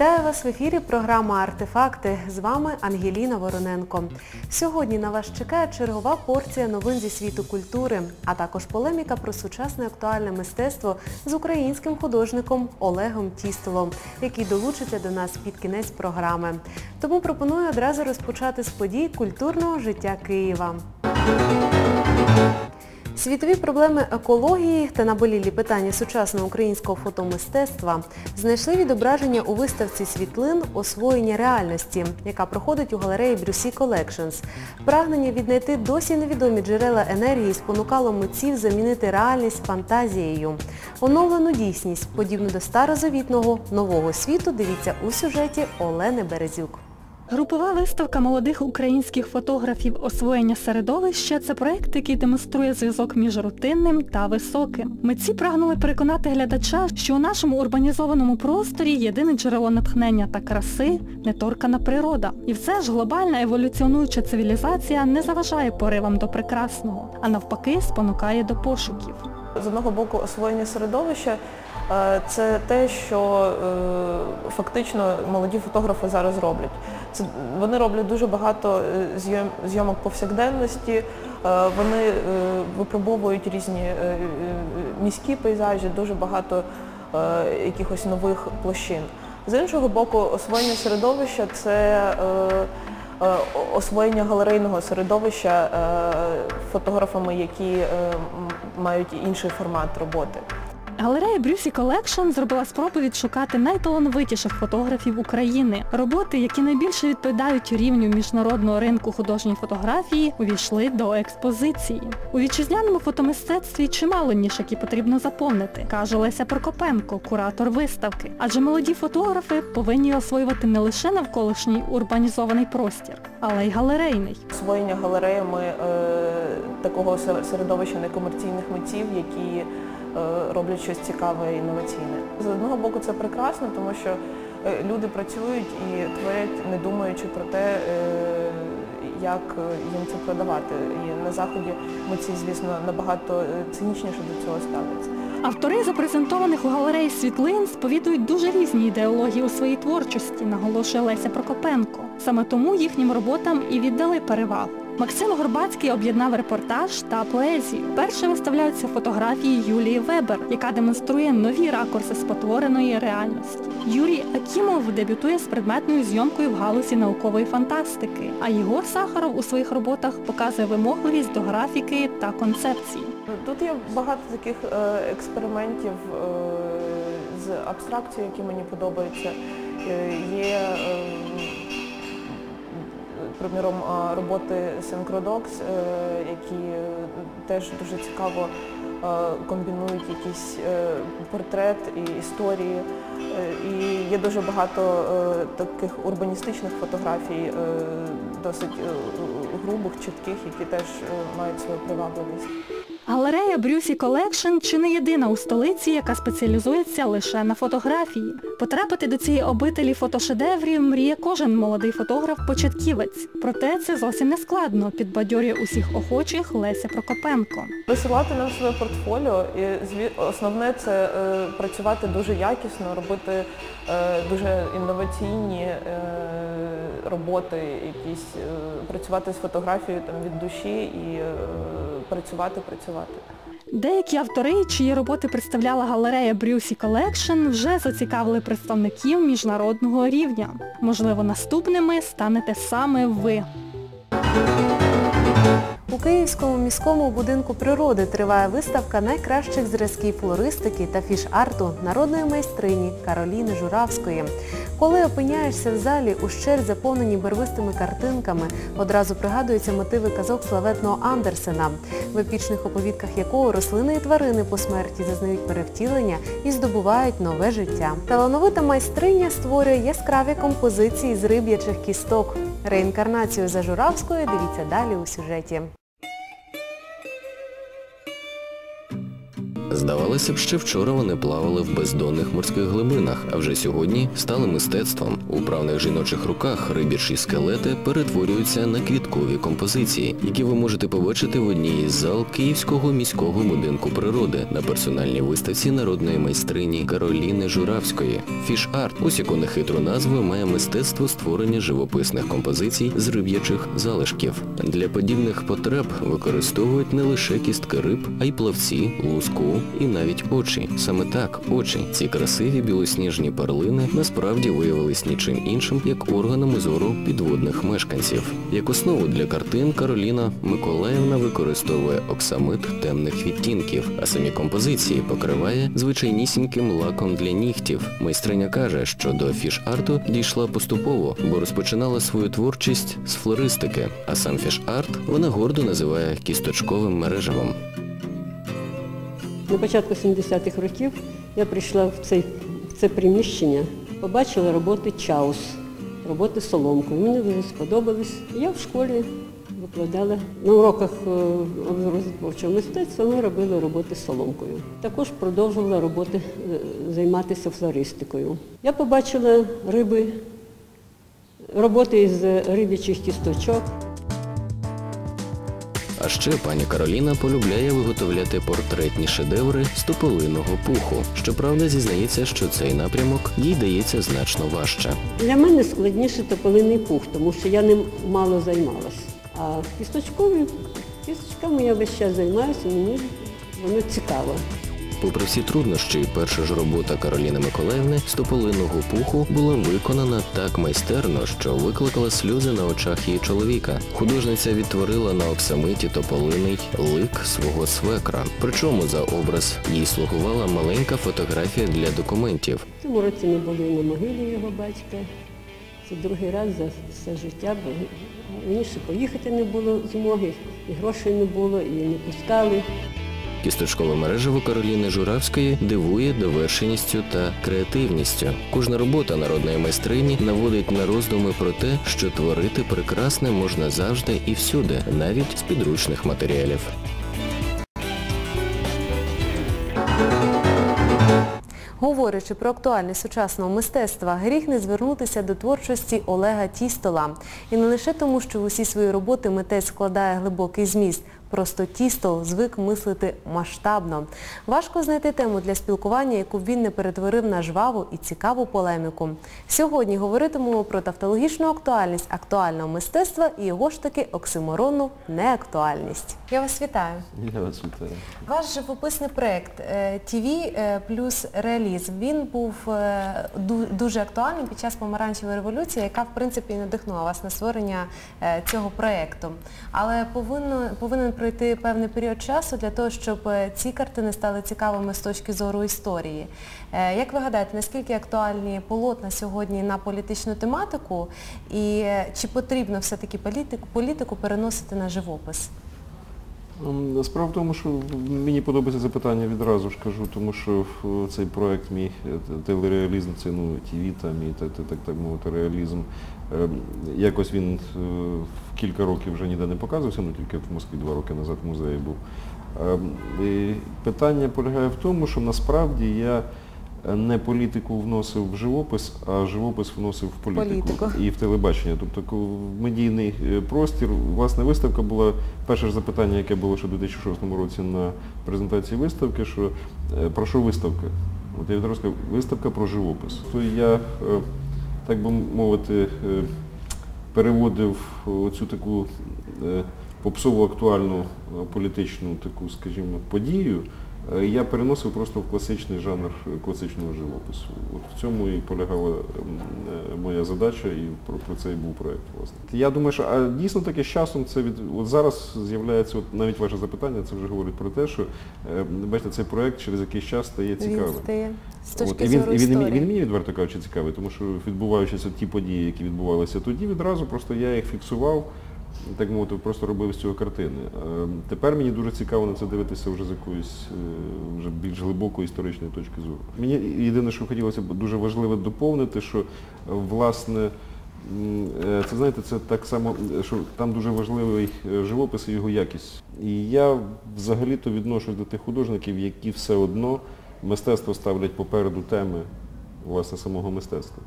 Вітаю вас в ефірі програма Артефакти. З вами Ангеліна Вороненко. Сьогодні на вас чекає чергова порція новин зі світу культури, а також полеміка про сучасне актуальне мистецтво з українським художником Олегом Тістолом, який долучиться до нас під кінець програми. Тому пропоную одразу розпочати з подій культурного життя Києва. Світові проблеми екології та наболілі питання сучасного українського фотомистецтва знайшли відображення у виставці світлин «Освоєння реальності», яка проходить у галереї Брюсі Collections. Прагнення віднайти досі невідомі джерела енергії спонукало митців замінити реальність фантазією. Оновлену дійсність, подібну до старозавітного нового світу, дивіться у сюжеті Олени Березюк. Групова виставка молодих українських фотографів освоєння середовища це проєкт, який демонструє зв'язок між рутинним та високим. Митці прагнули переконати глядача, що у нашому урбанізованому просторі єдине джерело натхнення та краси неторкана природа. І все ж глобальна еволюціонуюча цивілізація не заважає поривам до прекрасного, а навпаки спонукає до пошуків. З одного боку, освоєння середовища е, це те, що е, фактично молоді фотографи зараз роблять. Це, вони роблять дуже багато е, зйом, зйомок повсякденності, вони випробовують різні міські пейзажі, дуже багато якихось нових площин. З іншого боку, освоєння середовища це освоєння галерейного середовища фотографами, які мають інший формат роботи. Галерея Брюсі Колекшн зробила спробу відшукати найталановитіших фотографів України. Роботи, які найбільше відповідають рівню міжнародного ринку художньої фотографії, увійшли до експозиції. У вітчизняному фотомистецтві чимало ніж, які потрібно заповнити, каже Леся Прокопенко, куратор виставки. Адже молоді фотографи повинні освоювати не лише навколишній урбанізований простір, але й галерейний. Освоєння галереями е, такого середовища некомерційних митців, які роблять щось цікаве і інноваційне. З одного боку це прекрасно, тому що е, люди працюють і творять, не думаючи про те, е, як їм це продавати. І на Заході митці, звісно, набагато цинічніше до цього ставляться. Автори запрезентованих у галереї світлин сповідують дуже різні ідеології у своїй творчості, наголошує Леся Прокопенко. Саме тому їхнім роботам і віддали перевагу. Максим Горбацький об'єднав репортаж та поезію. Перше виставляються фотографії Юлії Вебер, яка демонструє нові ракурси спотвореної реальності. Юрій Акімов дебютує з предметною зйомкою в галузі наукової фантастики, а Єгор Сахаров у своїх роботах показує вимогливість до графіки та концепції. Тут є багато таких е, експериментів е, з абстракцією, які мені подобаються. Е, є приміром, роботи Synchrodox, е, які е, теж дуже цікаво е, комбінують якийсь портрет і історії. І є дуже багато таких урбаністичних фотографій, досить грубих, чітких, які теж мають свою привабливість. Галерея Брюсі Колекшн чи не єдина у столиці, яка спеціалізується лише на фотографії. Потрапити до цієї обителі фотошедеврів мріє кожен молодий фотограф-початківець. Проте це зовсім не складно, підбадьорює усіх охочих Леся Прокопенко. Висилати нам своє портфоліо і основне це е, працювати дуже якісно, робити е, дуже інноваційні е, роботи, якісь працювати з фотографією там від душі і працювати, працювати. Деякі автори, чиї роботи представляла галерея Брюсі Колекшн, вже зацікавили представників міжнародного рівня. Можливо, наступними станете саме ви. У Київському міському будинку природи триває виставка найкращих зразків флористики та фіш-арту народної майстрині Кароліни Журавської. Коли опиняєшся в залі, ущель заповнені барвистими картинками, одразу пригадуються мотиви казок славетного Андерсена, в епічних оповідках якого рослини і тварини по смерті зазнають перевтілення і здобувають нове життя. Талановита майстриня створює яскраві композиції з риб'ячих кісток. Реінкарнацію за Журавською дивіться далі у сюжеті. Здавалося б, ще вчора вони плавали в бездонних морських глибинах, а вже сьогодні стали мистецтвом. У правних жіночих руках рибічі скелети перетворюються на квіткові композиції, які ви можете побачити в одній із зал Київського міського будинку природи на персональній виставці народної майстрині Кароліни Журавської. Фіш-арт, ось яку нехитру назву має мистецтво створення живописних композицій з риб'ячих залишків. Для подібних потреб використовують не лише кістки риб, а й плавці, луску і навіть очі. Саме так, очі, ці красиві білосніжні перлини насправді виявились нічим іншим, як органами зору підводних мешканців. Як основу для картин Кароліна Миколаївна використовує оксамит темних відтінків, а самі композиції покриває звичайнісіньким лаком для нігтів. Майстриня каже, що до фіш-арту дійшла поступово, бо розпочинала свою творчість з флористики, а сам фіш-арт вона гордо називає кісточковим мережевом. На початку 70-х років я прийшла в, цей, в це приміщення, побачила роботи Чаус, роботи соломкою. Мені дуже сподобались. Я в школі викладала на уроках е, мистецтва ми робили роботи соломкою. Також продовжувала роботи, е, займатися флористикою. Я побачила риби, роботи з рибячих кісточок. А ще пані Кароліна полюбляє виготовляти портретні шедеври з тополиного пуху. Щоправда, зізнається, що цей напрямок їй дається значно важче. Для мене складніше тополиний пух, тому що я ним мало займалась. А кісточкові, кісточками я весь час займаюся, мені воно цікаво. Попри всі труднощі, перша ж робота Кароліни Миколаївни з тополиного пуху була виконана так майстерно, що викликала сльози на очах її чоловіка. Художниця відтворила на оксамиті тополиний лик свого свекра. Причому за образ їй слугувала маленька фотографія для документів. Цьому році ми були на могилі його батька. Це другий раз за все життя, бо раніше поїхати не було змоги, і грошей не було, і не пускали. Кісточкове мережево Кароліни Журавської дивує довершеністю та креативністю. Кожна робота народної майстрині наводить на роздуми про те, що творити прекрасне можна завжди і всюди, навіть з підручних матеріалів. Говорячи про актуальність сучасного мистецтва, гріх не звернутися до творчості Олега Тістола. І не лише тому, що в усі свої роботи митець складає глибокий зміст. Просто Тістол звик мислити масштабно. Важко знайти тему для спілкування, яку б він не перетворив на жваву і цікаву полеміку. Сьогодні говоритимемо про тавтологічну актуальність актуального мистецтва і його ж таки оксиморонну неактуальність. Я вас вітаю. Я вас вітаю. Ваш живописний проєкт ТВ плюс реалізм, він був е, дуже актуальним під час помаранчевої революції, яка в принципі і надихнула вас на створення е, цього проєкту. Але повинен пройти певний період часу для того, щоб е, ці картини стали цікавими з точки зору історії. Е, Як ви гадаєте, наскільки актуальні полотна сьогодні на політичну тематику і е, чи потрібно все-таки політику, політику переносити на живопис? Ем, Справа в тому, що мені подобається запитання відразу ж кажу, тому що цей проект мій е, телереалізм, це ну ТВ там і так, так, так мовити реалізм. ем, Якось він е, в кілька років вже ніде не показувався, ну тільки в Москві два роки назад в музеї був. Ем, і Питання полягає в тому, що насправді я не політику вносив в живопис, а живопис вносив в політику, Політику. і в телебачення. Тобто медійний е, простір, власне, виставка була, перше ж запитання, яке було ще у 2006 році на презентації виставки, що е, про що виставка? От я відразу сказав, виставка про живопис. То я, е, так би мовити, переводив оцю таку попсову актуальну політичну таку, скажімо, подію, я переносив просто в класичний жанр е, класичного живопису. От в цьому і полягала ем, е, моя задача, і про, про це і був проєкт, власне. Я думаю, що а дійсно таки з часом це від от зараз з'являється, от навіть ваше запитання, це вже говорить про те, що е, бачите, цей проєкт через якийсь час стає цікавим. Він стає з От, і він, зору і він, історії. він мені відверто кажучи цікавий, тому що відбуваючись от ті події, які відбувалися тоді, відразу просто я їх фіксував, так мовити, просто робив з цього картини. Е, Тепер мені дуже цікаво на це дивитися вже з якоїсь е, вже більш глибокої історичної точки зору. Мені єдине, що хотілося б дуже важливо доповнити, що е, власне Це знаєте, це так само, що там дуже важливий живопис і його якість. І я взагалі-то відношусь до тих художників, які все одно мистецтво ставлять попереду теми власне самого мистецтва.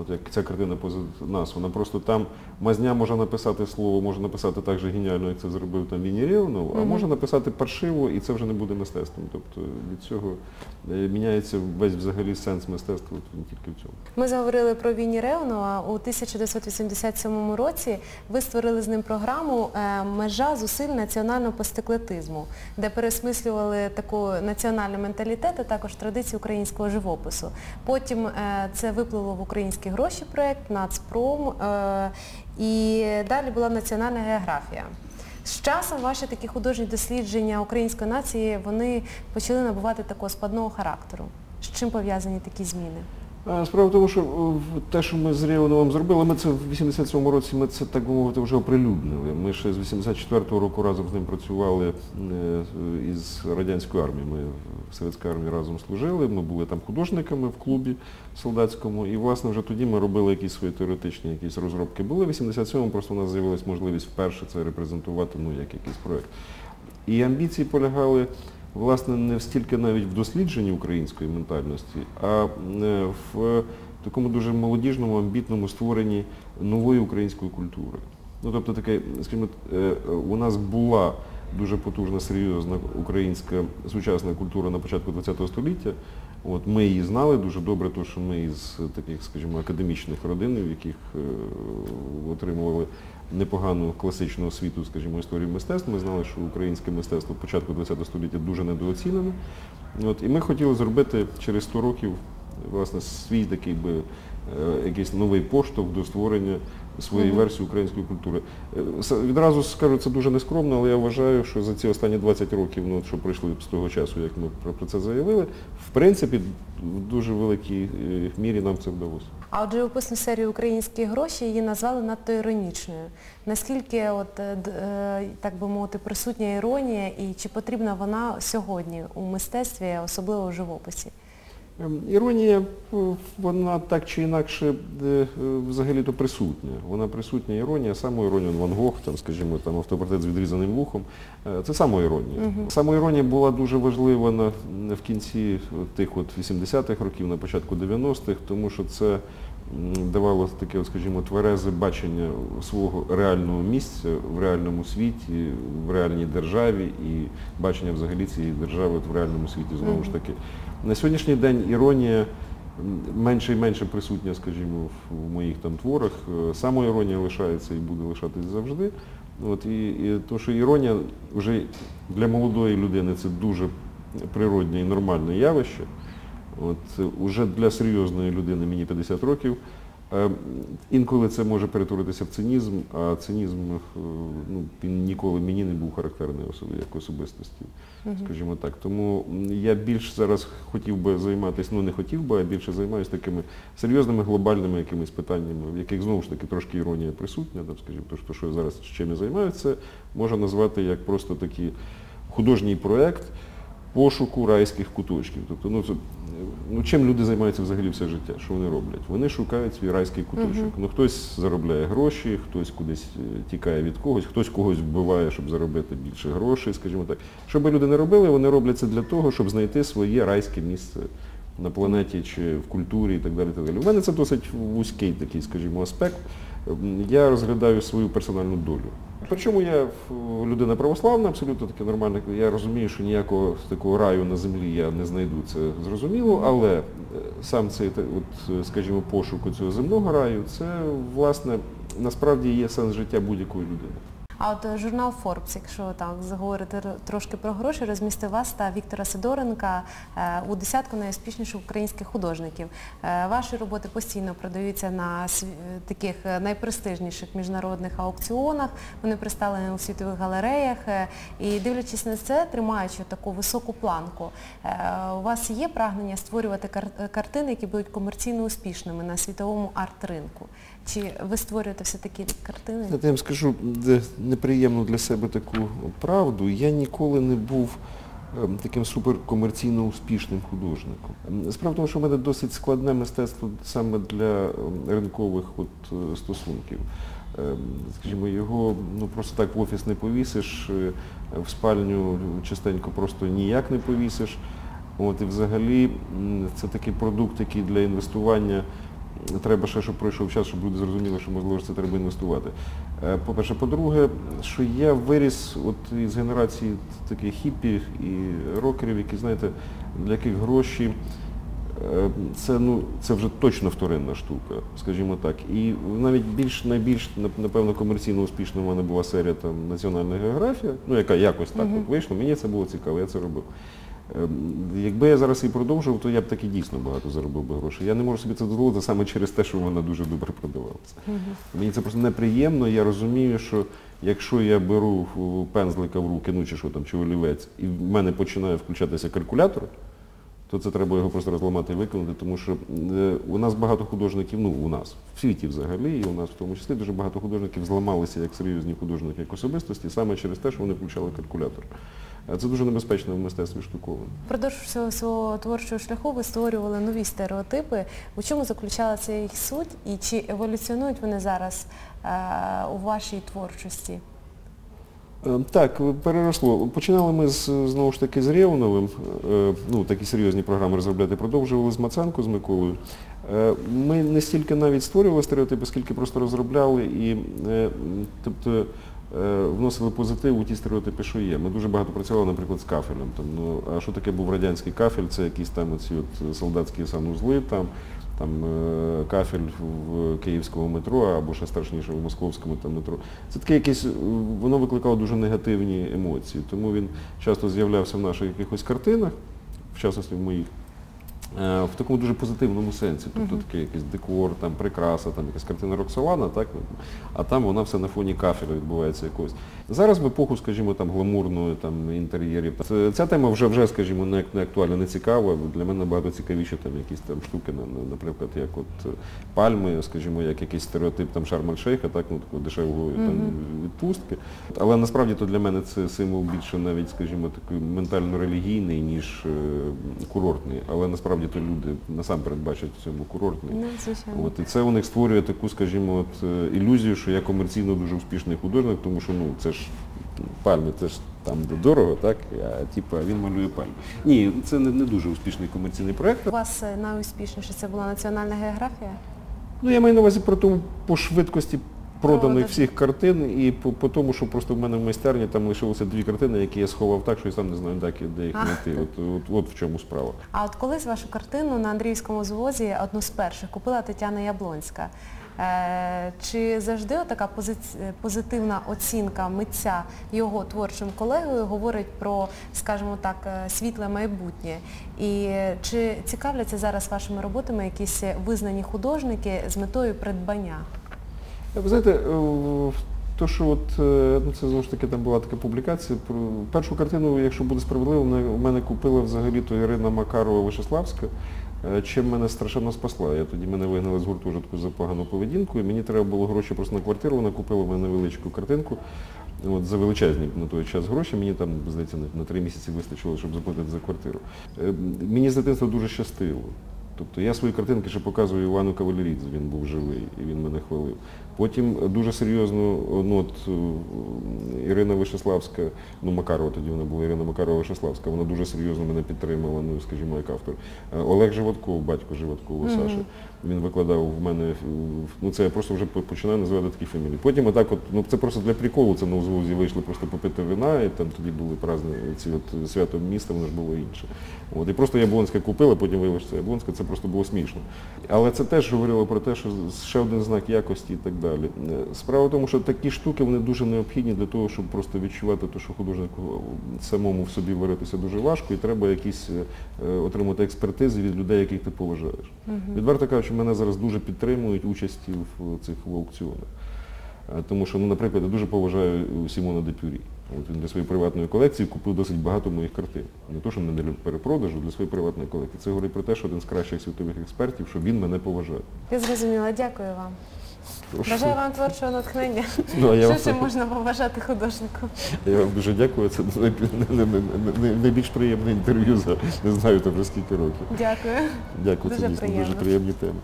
От як ця картина поза нас, вона просто там мазня може написати слово, може написати так же геніально, як це зробив там Віні Рєвнов, а може написати паршиво, і це вже не буде мистецтвом. Тобто від цього е, міняється весь взагалі сенс мистецтва він тільки в цьому. Ми заговорили про Вінні Реонова. У 1987 році ви створили з ним програму е, Межа зусиль національного постеклетизму, де пересмислювали таку національний менталітет, а також традиції українського живопису. Потім е, це виплило в українські гроші проєкт, Нацпром, е, і далі була національна географія. З часом ваші такі художні дослідження української нації, вони почали набувати такого складного характеру. З чим пов'язані такі зміни? А, Справа в тому, що те, що ми з Рєвновим зробили, ми це в 87-му році, ми це, так би мовити, вже оприлюднили. Ми ще з 84-го року разом з ним працювали е, із радянською армією. Ми в Совєтській армії разом служили, ми були там художниками в клубі солдатському. І, власне, вже тоді ми робили якісь свої теоретичні якісь розробки. Були в 87-му, просто у нас з'явилась можливість вперше це репрезентувати, ну, як якийсь проєкт. І амбіції полягали, власне, не стільки навіть в дослідженні української ментальності, а е, в такому дуже молодіжному, амбітному створенні нової української культури. Ну, тобто таке, скажімо, е, у нас була дуже потужна, серйозна українська сучасна культура на початку ХХ століття. От, ми її знали дуже добре, тому що ми із таких, скажімо, академічних родин, в яких е, отримували непогану класичну освіту, скажімо, історії мистецтв. Ми знали, що українське мистецтво початку ХХ століття дуже недооцінене. От, і ми хотіли зробити через 100 років власне, свій такий би якийсь новий поштовх до створення своєї версії української культури. Е, Відразу скажу, це дуже нескромно, але я вважаю, що за ці останні 20 років, ну, що пройшли з того часу, як ми про- це заявили, в принципі, в дуже великій е, мірі нам це вдалося. А от живописну серію Українські гроші її назвали надто іронічною. Наскільки, от, е, е, так би мовити, присутня іронія і чи потрібна вона сьогодні у мистецтві, особливо у живописі? Ем, Іронія, е, вона так чи інакше е, взагалі-то присутня. Вона присутня іронія, самоіронія, Ван Гог, там, скажімо, там автопортрет з відрізаним вухом. Е, Це самоіронія. Самоіронія була дуже важлива на, в кінці тих от 80-х років, на початку 90-х, тому що це давало таке, скажімо, тверезе бачення свого реального місця в реальному світі, в реальній державі і бачення взагалі цієї держави в реальному світі знову ж таки. На сьогоднішній день іронія менше і менше присутня, скажімо, в- моїх там творах. Е, Самоіронія лишається і буде лишатись завжди. От, і, і то, що іронія вже для молодої людини це дуже природне і нормальне явище. От, уже для серйозної людини мені 50 років. Е, Інколи це може перетворитися в цинізм, а цинізм е, ну, він ніколи мені не був характерний особи, як особистості, скажімо так. Тому я більш зараз хотів би займатися, ну не хотів би, а більше займаюся такими серйозними глобальними якимись питаннями, в яких знову ж таки трошки іронія присутня, там, скажімо, то, що- що я зараз чим я займаюся, це можна назвати як просто такий художній проєкт пошуку райських куточків. Тобто, ну, це, ну, чим люди займаються взагалі все життя? Що вони роблять? Вони шукають свій райський куточок. Ну, хтось заробляє гроші, хтось кудись е, тікає від когось, хтось когось вбиває, щоб заробити більше грошей, скажімо так. Що би люди не робили, вони роблять це для того, щоб знайти своє райське місце на планеті чи в культурі і так далі. Так далі. У мене це досить вузький такий, скажімо, аспект. Я розглядаю свою персональну долю. Причому я людина православна, абсолютно таки нормальна. Я розумію, що ніякого такого раю на землі я не знайду, це зрозуміло, але е, сам цей, от, скажімо, пошуку цього земного раю, це, власне, насправді є сенс життя будь-якої людини. А от е, журнал Forbes, якщо так заговорити трошки про гроші, розмістив вас та Віктора Сидоренка е, у десятку найуспішніших українських художників. Е, Ваші роботи постійно продаються на таких найпрестижніших міжнародних аукціонах, вони представлені у світових галереях. І дивлячись на це, тримаючи таку високу планку, у вас є прагнення створювати картини, які будуть комерційно успішними на світовому арт-ринку? Чи ви створюєте все такі картини? Я вам скажу неприємну для себе таку правду. Я ніколи не був ем, таким суперкомерційно успішним художником. Ем, Справа в тому, що в мене досить складне мистецтво саме для ем, ринкових от, е, стосунків. Скажімо, його ну, просто так в офіс не повісиш, е, в спальню частенько просто ніяк не повісиш. От, і взагалі це такий продукт, який для інвестування треба ще, щоб пройшов час, щоб люди зрозуміли, що можливо це треба інвестувати. Е, По-перше, по-друге, що я виріс от із генерації таких хіпі і рокерів, які, знаєте, для яких гроші е, це, ну, це вже точно вторинна штука, скажімо так. І навіть більш найбільш, напевно, комерційно успішна в мене була серія там, Національна географія, ну яка якось так от вийшла, мені це було цікаво, я це робив. Ем, Якби я зараз і продовжував, то я б таки дійсно багато заробив би грошей. Я не можу собі це дозволити саме через те, що вона дуже добре продавалася. Мені це просто неприємно, я розумію, що якщо я беру пензлика в руки, ну чи що там, чи олівець, і в мене починає включатися калькулятор, то це треба його просто розламати і виконати, тому що е, у нас багато художників, ну у нас, в світі взагалі, і у нас в тому числі дуже багато художників зламалися як серйозні художники, як особистості, саме через те, що вони включали калькулятор. Це дуже небезпечно в мистецтві штуковин. Впродовж всього свого творчого шляху ви створювали нові стереотипи. У чому заключалася їх суть і чи еволюціонують вони зараз е, у вашій творчості? Е, Так, переросло. Починали ми з, знову ж таки з Рєвновим, е, ну такі серйозні програми розробляти, продовжували з Маценко, з Миколою. Ми не стільки навіть створювали стереотипи, скільки просто розробляли і тобто, вносили позитив у ті стереотипи, що є. Ми дуже багато працювали, наприклад, з кафелем. Там, ну, а що таке був радянський кафель? Це якісь там оці от солдатські санузли, там, там е, кафель в київському метро або ще страшніше в московському там метро. Це таке якесь, е, воно викликало дуже негативні емоції. Тому він часто з'являвся в наших якихось картинах, в частності в моїх, е, в такому дуже позитивному сенсі. Тобто такий якийсь декор, там, прикраса, там якась картина Роксолана, так? а там вона все на фоні кафеля відбувається якось. Зараз в епоху, скажімо, там гламурної там, інтер'єрів. Ця тема вже, вже скажімо, не, не актуальна, не цікава. Для мене набагато цікавіше там якісь там штуки, на- на- наприклад, як от е, пальми, скажімо, як якийсь стереотип там шарм-аль-шейха, так, ну, такої дешевої там, відпустки. Але насправді то для мене це символ більше навіть, скажімо, такий ментально-релігійний, ніж е, курортний. Але насправді то люди насамперед бачать в цьому курортний. Ну. От, і це у них створює таку, скажімо, от, е, ілюзію, що я комерційно дуже успішний художник, тому що ну, це ж пальми, це ж там де дорого, так? А типу, він малює пальми. Ні, це не, не дуже успішний комерційний проєкт. У вас е, найуспішніше це була національна географія? Ну, я маю на увазі про тому по швидкості проданих всіх картин і по, по тому, що просто в мене в майстерні там лишилося дві картини, які я сховав так, що я сам не знаю, де, де їх знайти. От, от, от в чому справа. А от колись вашу картину на Андріївському звозі, одну з перших, купила Тетяна Яблонська. Е, чи завжди така позитивна оцінка митця його творчим колегою говорить про, скажімо так, е, світле майбутнє? І чи цікавляться зараз вашими роботами якісь визнані художники з метою придбання? Ви знаєте, е, то, що от, е, ну це знову ж таки там була така публікація. Першу картину, якщо буде справедливо, у мене купила взагалі то Ірина Макарова Вишеславська, е, чим мене страшенно спасла. Я тоді мене вигнали з гуртожитку за погану поведінку, і мені треба було гроші просто на квартиру, вона купила в мене невеличку картинку. От, за величезні на той час гроші, мені там, здається, на, три місяці вистачило, щоб заплатити за квартиру. Е, Мені з дитинства дуже щастило. Тобто я свої картинки ще показую Івану Кавалерідзе, він був живий і він мене хвалив. Потім дуже серйозно, ну от е, Ірина Вишеславська, ну Макарова тоді вона була, Ірина Макарова Вишеславська, вона дуже серйозно мене підтримала, ну скажімо, як автор. Е, Олег Животков, батько Животкова, Саша, він викладав в мене, ну це я просто вже починаю називати такі фамілії. Потім отак от, ну це просто для приколу, це на узвозі вийшли просто попити вина, і там тоді були праздні ці от свято міста, воно ж було інше. От, і просто Яблонська купила, потім виявилося, що це Яблонська, це просто було смішно. Але це теж говорило про те, що ще один знак якості і так далі. Е, Справа в тому, що такі штуки вони дуже необхідні для того, щоб просто відчувати те, що художнику самому в собі варитися дуже важко, і треба якісь е, е, отримати експертизи від людей, яких ти поважаєш. Відверто кажучи, мене зараз дуже підтримують участі в цих в аукціонах. Е, Тому що, ну, наприклад, я дуже поважаю Сімона Депюрі. От він для своєї приватної колекції купив досить багато моїх картин. Не то, що не для перепродажу, для своєї приватної колекції. Це говорить про те, що один з кращих світових експертів, що він мене поважає. Я зрозуміла, дякую вам. Бажаю вам творчого натхнення. Ну, а я Що вам, ще можна побажати художнику? я вам дуже дякую. Це най- най- най- най- найбільш приємне інтерв'ю за не знаю там вже скільки років. Дякую. Дякую, Дуже це дійсно дуже приємно. приємні теми.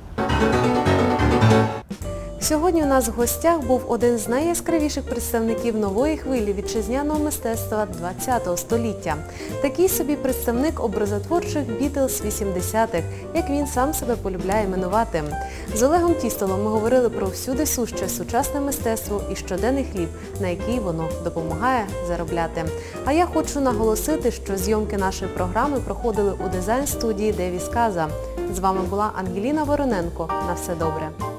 Сьогодні у нас в гостях був один з найяскравіших представників нової хвилі вітчизняного мистецтва ХХ століття. Такий собі представник образотворчих Бітлз 80-х, як він сам себе полюбляє іменувати. З Олегом Тістолом ми говорили про всюди суще сучасне мистецтво і щоденний хліб, на який воно допомагає заробляти. А я хочу наголосити, що зйомки нашої програми проходили у дизайн-студії Девіс Каза. З вами була Ангеліна Вороненко. На все добре.